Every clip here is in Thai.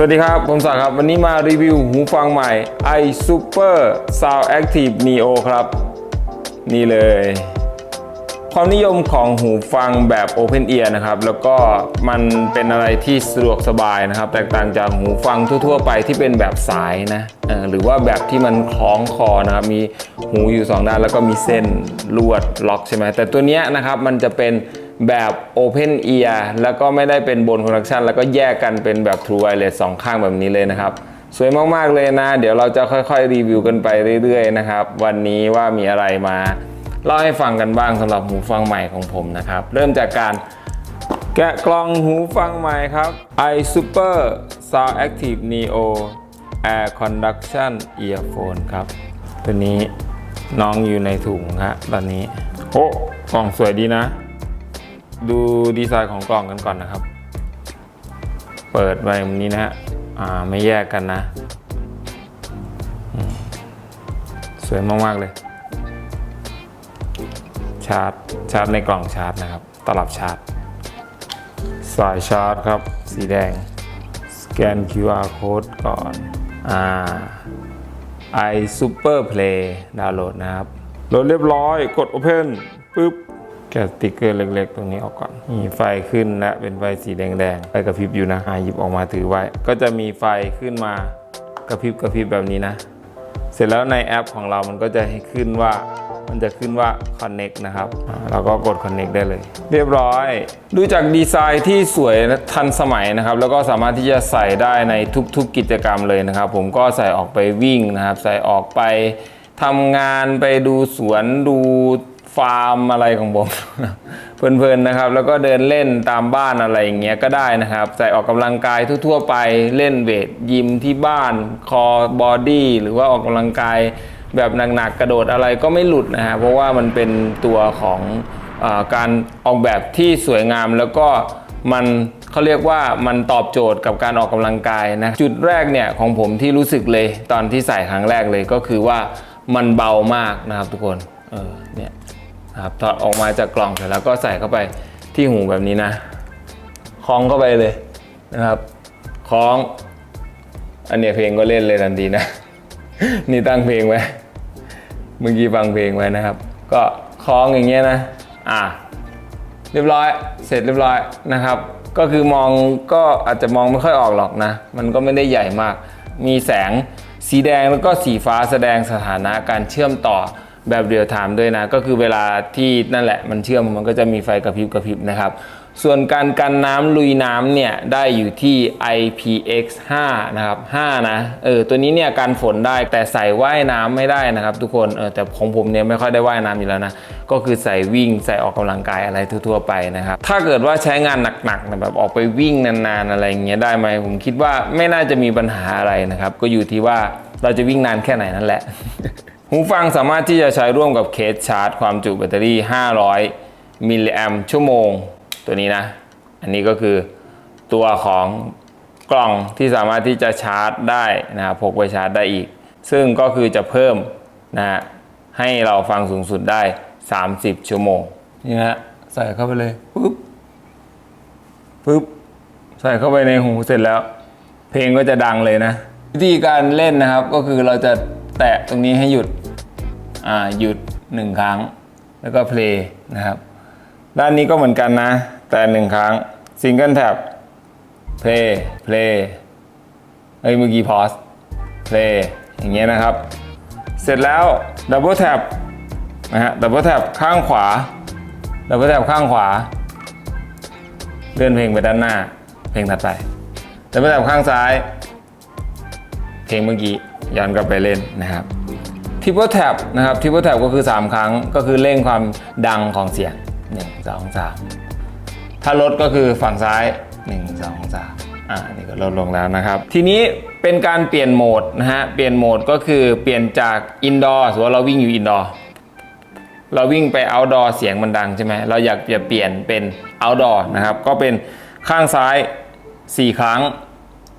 สวัสดีครับ ผมศักครับ วันนี้มารีวิวหูฟังใหม่ i Super Sound Active Neo ครับ นี่เลย ความนิยมของหูฟังแบบ Open Ear นะครับ แล้วก็มันเป็นอะไรที่สะดวกสบายนะครับ แตกต่างจากหูฟังทั่ว ๆ ไปที่เป็นแบบสายนะหรือว่าแบบที่มันคล้องคอนะครับ มีหูอยู่ 2 ด้านแล้วก็มีเส้นลวดล็อกใช่ไหมแต่ตัวนี้นะครับมันจะเป็น แบบ Open Ear แล้วก็ไม่ได้เป็นบน Connection แล้วก็แยกกันเป็นแบบ True Wireless สองข้างแบบนี้เลยนะครับ สวยมากๆเลยนะ เดี๋ยวเราจะค่อยๆ รีวิวกันไปเรื่อยๆนะครับ วันนี้ว่ามีอะไรมาเล่าให้ฟังกันบ้างสำหรับหูฟังใหม่ของผมนะครับ เริ่มจากการแกะกล่องหูฟังใหม่ครับ i Super Sound Active Neo Air Conduction Earphone ครับ ตัวนี้น้องอยู่ในถุงฮะตอนนี้ โอ้กล่องสวยดีนะ ดูดีไซน์ของกล่องกันก่อนนะครับ เปิดไว้แบบนี้นะฮะอ่าไม่แยกกันนะ สวยมาก ๆ เลย ชาร์จ ชาร์จในกล่องชาร์จนะครับ ตลับชาร์จ สายชาร์จครับ สีแดง สแกน QR code ก่อน อ่า i Super Play ดาวน์โหลดนะครับโหลดเรียบร้อย กด Open ปึ๊บ แกะสติกเกอร์เล็ก ๆ ตรงนี้ออกก่อน มีไฟขึ้นและเป็นไฟสีแดงๆไฟกระพริบอยู่นะหาหยิบออกมาถือไว้ ก็จะมีไฟขึ้นมากระพริบกระพริบแบบนี้นะ เสร็จแล้วในแอปของเรามันก็จะให้ขึ้นว่ามันจะขึ้นว่า Connect นะครับเราก็กด Connect ได้เลย เรียบร้อย ดูจากดีไซน์ที่สวยทันสมัยนะครับ แล้วก็สามารถที่จะใส่ได้ในทุกๆกิจกรรมเลยนะครับ ผมก็ใส่ออกไปวิ่งนะครับ ใส่ออกไปทำงานไปดูสวนดู ฟาร์มอะไรของผม เพลินๆนะครับ แล้วก็เดินเล่นตามบ้านอะไรอย่างเงี้ยก็ได้นะครับ ใส่ออกกำลังกายทั่วๆไปเล่นเวทยิมที่บ้านคอบอดี้หรือว่าออกกำลังกายแบบหนักๆกระโดดอะไรก็ไม่หลุดนะฮะเพราะว่ามันเป็นตัวของอการออกแบบที่สวยงามแล้วก็มันเขาเรียกว่ามันตอบโจทย์กับการออกกำลังกายนะจุดแรกเนี่ยของผมที่รู้สึกเลยตอนที่ใส่ครั้งแรกเลยก็คือว่ามันเบามากนะครับทุกคนเออเนี่ย นะครับถอดออกมาจากกล่องเสร็จแล้วก็ใส่เข้าไปที่หูแบบนี้นะคล้องเข้าไปเลยนะครับคล้อง อันเนี้ยเพลงก็เล่นเลยทันทีนะ นี่ตั้งเพลงไว้เมื่อกี้ฟังเพลงไว้นะครับ ก็คล้องอย่างเงี้ยนะอะเรียบร้อย เสร็จเรียบร้อยนะครับ ก็คือมองก็อาจจะมองไม่ค่อยออกหรอกนะ มันก็ไม่ได้ใหญ่มาก มีแสงสีแดงแล้วก็สีฟ้าแสดงสถานะการเชื่อมต่อ แบบเรียลไทม์ด้วยนะ ก็คือเวลาที่นั่นแหละมันเชื่อมมันก็จะมีไฟกระพริบกระพริบนะครับ ส่วนการกันน้ำลุยน้ำเนี่ย ได้อยู่ที่ IPX5 นะครับ5นะเออตัวนี้เนี่ยกันฝนได้แต่ใส่ว่ายน้ำไม่ได้นะครับ ทุกคนเออแต่ของผมเนี่ยไม่ค่อยได้ว่ายน้ำอยู่แล้วนะ ก็คือใส่วิ่งใส่ออกกำลังกายอะไรทั่วๆไปนะครับ ถ้าเกิดว่าใช้งานหนักๆนะแบบออกไปวิ่งนานๆอะไรอย่างเงี้ยได้ไหมผมคิดว่าไม่น่าจะมีปัญหาอะไรนะครับก็อยู่ที่ว่าเราจะวิ่งนานแค่ไหนนั่นแหละ หูฟังสามารถที่จะใช้ร่วมกับเคสชาร์จ ความจุแบตเตอรี่ 500 มิลลิแอมชั่วโมง ตัวนี้นะ อันนี้ก็คือตัวของกล่องที่สามารถที่จะชาร์จได้นะครับพกไปชาร์จได้อีก ซึ่งก็คือจะเพิ่มนะฮะให้เราฟังสูงสุดได้ 30 ชั่วโมงนี่ฮะใส่เข้าไปเลยปุ๊บปุ๊บใส่เข้าไปในหูเสร็จแล้ว เพลงก็จะดังเลยนะ วิธีการเล่นนะครับก็คือเราจะแตะตรงนี้ให้หยุด หยุดหนึ่งครั้ง แล้วก็เพลย์นะครับ ด้านนี้ก็เหมือนกันนะ แต่หนึ่งครั้งซิงเกิลแท็บเพลย์เพลย์เอ้ยเมื่อกี้พอสเพลย์อย่างเงี้ยนะครับ เสร็จแล้วดับเบิลแท็บนะฮะดับเบิลแท็บข้างขวาดับเบิลแท็บข้างขวา เลื่อนเพลงไปด้านหน้า เพลงถัดไปดับเบิลแท็บข้างซ้าย เพลงเมื่อกี้ย้อนกลับไปเล่นนะครับ ทิปเปิลแท็บนะครับทิปเปิลแท็บก็คือ 3 ครั้งก็คือเร่งความดังของเสียง1 2 3 ถ้าลดก็คือฝั่งซ้าย 1 2 3อ่านี่ก็ลดลงแล้วนะครับ ทีนี้เป็นการเปลี่ยนโหมดนะฮะเปลี่ยนโหมดก็คือเปลี่ยนจากอินดอร์สมมติว่าเราวิ่งอยู่อินดอร์เราวิ่งไป outdoor เสียงมันดังใช่ไหมเราอยากจะเปลี่ยนเป็น outdoor นะครับ ก็เป็นข้างซ้าย 4 ครั้ง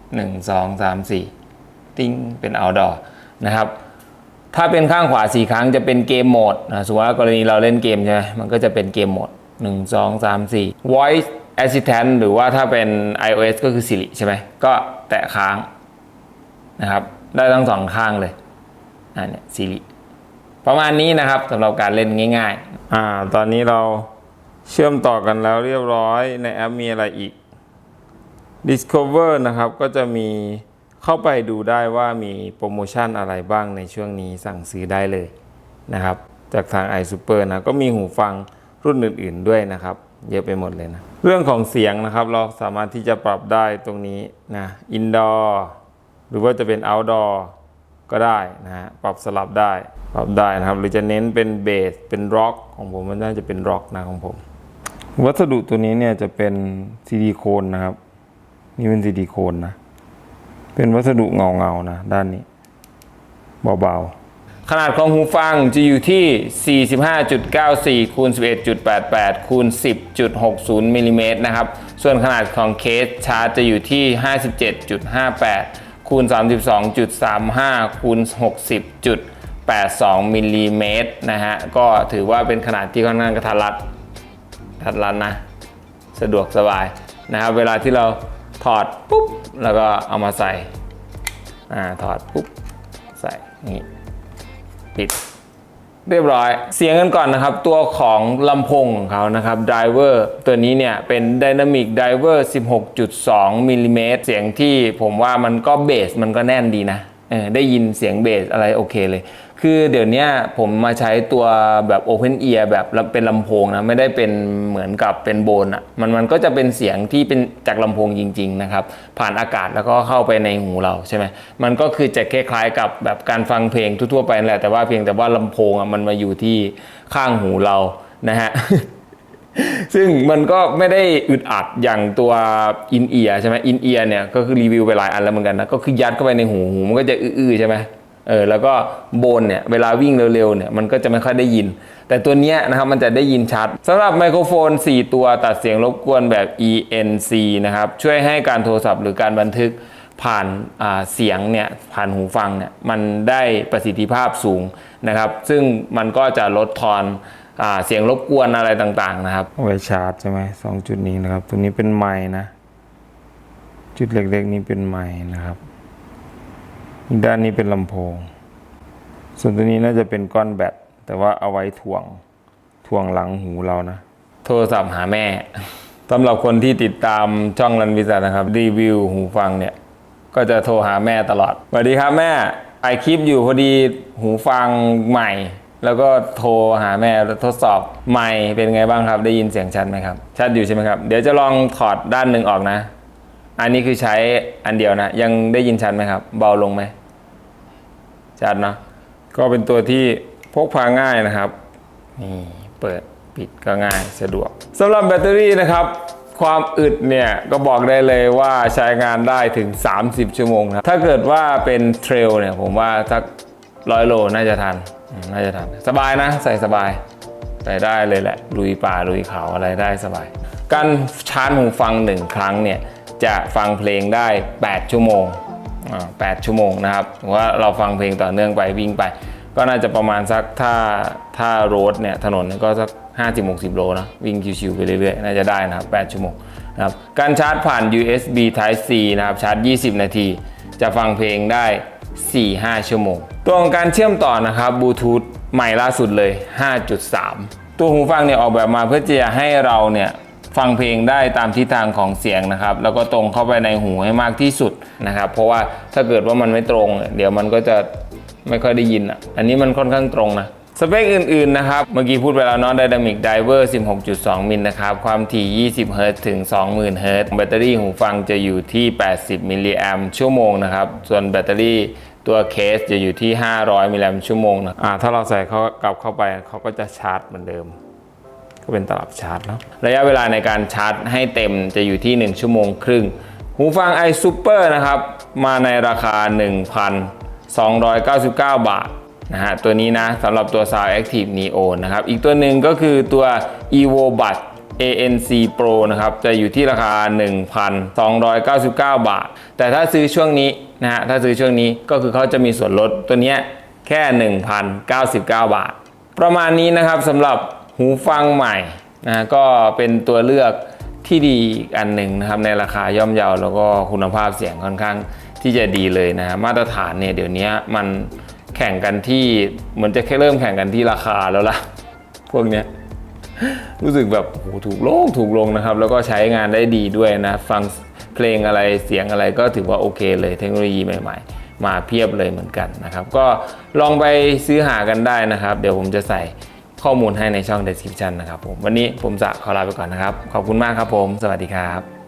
1 2 3 4 ติ้งเป็น outdoor นะครับ ถ้าเป็นข้างขวา 4 ครั้งจะเป็นเกมโหมดนะสมมติว่ากรณีเราเล่นเกมใช่ไหมมันก็จะเป็นเกมโหมด 1 2 3 4 voice assistant หรือว่าถ้าเป็น iOS ก็คือ Siri ใช่ไหมก็แตะค้างนะครับ ได้ทั้งสองข้างเลยอ่าเนี่ยซีรีประมาณนี้นะครับสำหรับการเล่นง่าย ๆ อ่า ตอนนี้เราเชื่อมต่อกันแล้วเรียบร้อยในแอปมีอะไรอีก Discover นะครับก็จะมี เข้าไปดูได้ว่ามีโปรโมชั่นอะไรบ้างในช่วงนี้สั่งซื้อได้เลยนะครับ จากทาง iSuper นะก็มีหูฟังรุ่นอื่น ๆด้วยนะครับ เยอะไปหมดเลยนะ เรื่องของเสียงนะครับเราสามารถที่จะปรับได้ตรงนี้นะ indoor หรือว่าจะเป็น outdoor ก็ได้นะฮะปรับสลับได้ปรับได้นะครับ หรือจะเน้นเป็นเบสเป็นร็อกของผมมันน่าจะเป็นร็อกนะของผม วัสดุตัวนี้เนี่ยจะเป็นซิลิโคนนะครับ นี่เป็นซิลิโคนนะ เป็นวัสดุเงาเงาๆนะ ด้านนี้ เบาๆ ขนาดของหูฟังจะอยู่ที่ 45.94คูณ11.88คูณ10.60มิลลิเมตรนะครับ ส่วนขนาดของเคสชาร์จจะอยู่ที่ 57.58คูณ32.35คูณ60.82มิลลิเมตรนะฮะ ก็ถือว่าเป็นขนาดที่ค่อนข้างกระทัดรัดทัดรัดนะ สะดวกสบายนะครับ เวลาที่เรา ถอดปุ๊บแล้วก็เอามาใส่อ่าถอดปุ๊บใส่นี่ปิด เรียบร้อย เสียงกันก่อนนะครับ ตัวของลำโพงของเขานะครับ driver ตัวนี้เนี่ยเป็น dynamic driver 16.2มิลลิเมตรเสียงที่ผมว่ามันก็เบสมันก็แน่นดีนะเออได้ยินเสียงเบสอะไรโอเคเลย คือเดี๋ยวนี้ผมมาใช้ตัวแบบ Open Ear แบบเป็นลำโพงนะ ไม่ได้เป็นเหมือนกับเป็นโบนอะ่ะมันมันก็จะเป็นเสียงที่เป็นจากลำโพงจริง ๆ นะครับ ผ่านอากาศแล้วก็เข้าไปในหูเราใช่ไหมมันก็คือจะคล้ายๆกับแบบการฟังเพลงทั่วๆไปนั่นแหละแต่ว่าเพียงแต่ว่าลำโพงอะ่ะมันมาอยู่ที่ข้างหูเรานะฮะซึ่งมันก็ไม่ได้อึดอัดอย่างตัวอินเอียใช่ไหมอินเอียเนี่ยก็คือรีวิวไปหลายอันแล้วเหมือนกันนะก็คือยัดเข้าไปในหูหูมันก็จะอื้อๆใช่ไหม เออแล้วก็โบนเนี่ยเวลาวิ่งเร็วๆเนี่ยมันก็จะไม่ค่อยได้ยิน แต่ตัวเนี้ยนะครับมันจะได้ยินชัดสำหรับไมโครโฟน 4 ตัวตัดเสียงรบกวนแบบ ENC นะครับช่วยให้การโทรศัพท์หรือการบันทึกผ่านาเสียงเนี่ยผ่านหูฟังเนี่ยมันได้ประสิทธิภาพสูงนะครับซึ่งมันก็จะลดทอนอเสียงรบกวนอะไรต่างๆนะครับเอาไว้ชาร์จใช่ไหมสองจุดนี้นะครับ ตัวนี้เป็นไม้นะ จุดเล็กๆนี้เป็นไม้นะครับ อีกด้านนี้เป็นลำโพง ส่วนตัวนี้น่าจะเป็นก้อนแบต แต่ว่าเอาไว้ถ่วงถ่วงหลังหูเรานะ โทรศัพท์หาแม่สำหรับคนที่ติดตามช่องรันวิสานะครับ รีวิวหูฟังเนี่ย ก็จะโทรหาแม่ตลอดสวัสดีครับแม่ไอคลิปอยู่พอดีหูฟังใหม่ แล้วก็โทรหาแม่แล้วทดสอบใหม่เป็นไงบ้างครับ ได้ยินเสียงชัดไหมครับ ชัดอยู่ใช่ไหมครับ เดี๋ยวจะลองถอดด้านหนึ่งออกนะ อันนี้คือใช้อันเดียวนะ ยังได้ยินชัดไหมครับ เบาลงไหม ชัดเนอะก็เป็นตัวที่พกพาง่ายนะครับนี่เปิดปิดก็ง่ายสะดวกสำหรับแบตเตอรี่นะครับ ความอึดเนี่ยก็บอกได้เลยว่าใช้งานได้ถึง 30 ชั่วโมงครับถ้าเกิดว่าเป็นเทรลเนี่ยผมว่าสักร้อยโลน่าจะทันน่าจะทันสบายนะ ใส่สบายใส่ได้เลยแหละลุยป่าลุยเขาอะไรได้สบาย การชาร์จหูฟังหนึ่งครั้งเนี่ยจะฟังเพลงได้ 8 ชั่วโมง 8 ชั่วโมงนะครับหรือว่าเราฟังเพลงต่อเนื่องไปวิ่งไป ก็น่าจะประมาณสักถ้าถ้าโรดเนี่ยถนนก็สัก50 60 โลนะวิ่งชิวๆไปเรื่อยๆ น่าจะได้นะครับ 8 ชั่วโมงนะครับการชาร์จผ่าน USB Type C นะครับชาร์จ 20 นาที จะฟังเพลงได้ 4-5 ชั่วโมง ตัวของการเชื่อมต่อนะครับบลูทูธใหม่ล่าสุดเลย 5.3 ตัวหูฟังเนี่ยออกแบบมาเพื่อจะให้เราเนี่ย ฟังเพลงได้ตามทิศทางของเสียงนะครับ แล้วก็ตรงเข้าไปในหูให้มากที่สุดนะครับ เพราะว่าถ้าเกิดว่ามันไม่ตรง เดี๋ยวมันก็จะไม่ค่อยได้ยินอะ อันนี้มันค่อนข้างตรงนะสเปคอื่น ๆ นะครับ เมื่อกี้พูดไปแล้วเนาะ Dynamic Driver 16.2 มิลนะครับ ความถี่ 20 เฮิรตซ์ถึง 20,000 เฮิรตซ์แบตเตอรี่หูฟังจะอยู่ที่ 80 มิลลิแอมชั่วโมงนะครับ ส่วนแบตเตอรี่ตัวเคสจะอยู่ที่ 500 มิลลิแอมชั่วโมงนะอ่าถ้าเราใส่เขากลับเข้าไปเขาก็จะชาร์จเหมือนเดิม ก็เป็นตลับชาร์จเนาะระยะเวลาในการชาร์จให้เต็มจะอยู่ที่ 1 ชั่วโมงครึ่ง หูฟัง i Super นะครับ มาในราคา 1,299 บาทนะฮะตัวนี้นะสำหรับตัว Sound Active Neo นะครับ อีกตัวหนึ่งก็คือตัว Evo Buds ANC Pro นะครับ จะอยู่ที่ราคา 1,299 บาท แต่ถ้าซื้อช่วงนี้นะฮะถ้าซื้อช่วงนี้ก็คือเขาจะมีส่วนลดตัวเนี้ยแค่ 1,099 บาท ประมาณนี้นะครับสำหรับ หูฟังใหม่นะก็เป็นตัวเลือกที่ดีอันหนึ่งนะครับในราคาย่อมเยาแล้วก็คุณภาพเสียงค่อนข้างที่จะดีเลยนะฮะมาตรฐานเนี่ยเดี๋ยวนี้มันแข่งกันที่เหมือนจะแค่เริ่มแข่งกันที่ราคาแล้วล่ะ พวกเนี้ยรู้สึกแบบโอ้โหถูกลงถูกลงนะครับ แล้วก็ใช้งานได้ดีด้วยนะ ฟังเพลงอะไรเสียงอะไรก็ถือว่าโอเคเลยเทคโนโลยีใหม่ ๆ มาเพียบเลยเหมือนกันนะครับ ก็ลองไปซื้อหากันได้นะครับ เดี๋ยวผมจะใส่ ข้อมูลให้ในช่อง description นะครับผมวันนี้ผมจะขอลาไปก่อนนะครับ ขอบคุณมากครับผม สวัสดีครับ